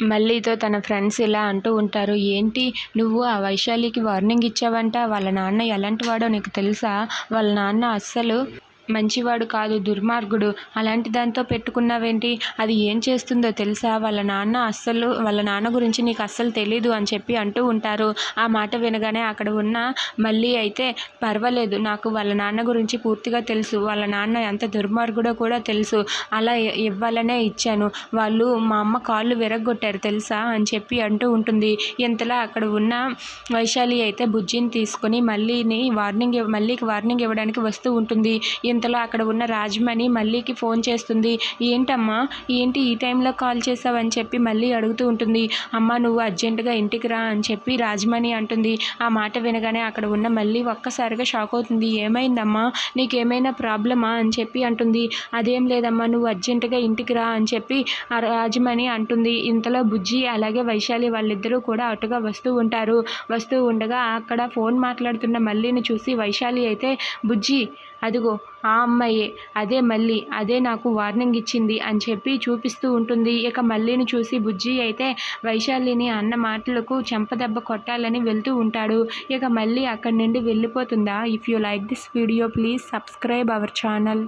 మళ్ళీతో తన ఫ్రెండ్స్ ఇలా అంటూ ఉంటారు ఏంటి నువ్వు ఆ వైశాలికి వార్నింగ్ ఇచ్చావంట? వాళ్ళ నాన్న ఎలాంటి వాడో నీకు తెలుసా? వాళ్ళ నాన్న అస్సలు మంచివాడు కాదు దుర్మార్గుడు. అలాంటి దాంతో పెట్టుకున్నావేంటి? అది ఏం చేస్తుందో తెలుసా? వాళ్ళ నాన్న అస్సలు వాళ్ళ నాన్న గురించి నీకు అస్సలు తెలీదు అని చెప్పి అంటూ ఉంటారు. ఆ మాట వినగానే అక్కడ ఉన్న మళ్ళీ అయితే పర్వాలేదు నాకు వాళ్ళ నాన్న గురించి పూర్తిగా తెలుసు. వాళ్ళ నాన్న ఎంత దుర్మార్గుడో కూడా తెలుసు. అలా ఇవ్వాలనే ఇచ్చాను. వాళ్ళు మా అమ్మ కాళ్ళు విరగొట్టారు తెలుసా? అని చెప్పి అంటూ ఉంటుంది. ఇంతలా అక్కడ ఉన్న వైశాలి అయితే బుజ్జిని తీసుకొని మళ్ళీని వార్నింగ్ మళ్ళీకి వార్నింగ్ ఇవ్వడానికి వస్తూ ఉంటుంది. ఇంతలో అక్కడ ఉన్న రాజమణి మళ్ళీకి ఫోన్ చేస్తుంది. ఏంటమ్మా ఏంటి ఈ టైంలో కాల్ చేసావని చెప్పి మళ్ళీ అడుగుతూ ఉంటుంది. అమ్మ నువ్వు అర్జెంటుగా ఇంటికి రా అని చెప్పి రాజమణి అంటుంది. ఆ మాట వినగానే అక్కడ ఉన్న మళ్ళీ ఒక్కసారిగా షాక్ అవుతుంది. ఏమైందమ్మా నీకేమైనా ప్రాబ్లమా అని చెప్పి అంటుంది. అదేం లేదమ్మా నువ్వు అర్జెంటుగా ఇంటికి రా అని చెప్పి ఆ రాజమణి అంటుంది. ఇంతలో బుజ్జి అలాగే వైశాలి వాళ్ళిద్దరూ కూడా అటుగా వస్తూ ఉంటారు. వస్తూ ఉండగా అక్కడ ఫోన్ మాట్లాడుతున్న మళ్ళీని చూసి వైశాలి అయితే బుజ్జి అదిగో ఆ అమ్మాయే అదే మళ్ళీ అదే నాకు వార్నింగ్ ఇచ్చింది అని చెప్పి చూపిస్తూ ఉంటుంది. ఇక మల్లిని చూసి బుజ్జి అయితే వైశాలిని అన్న మాటలకు చెంపదెబ్బ కొట్టాలని వెళ్తూ ఉంటాడు. ఇక మళ్ళీ అక్కడి నుండి వెళ్ళిపోతుందా? If you like this video please subscribe our channel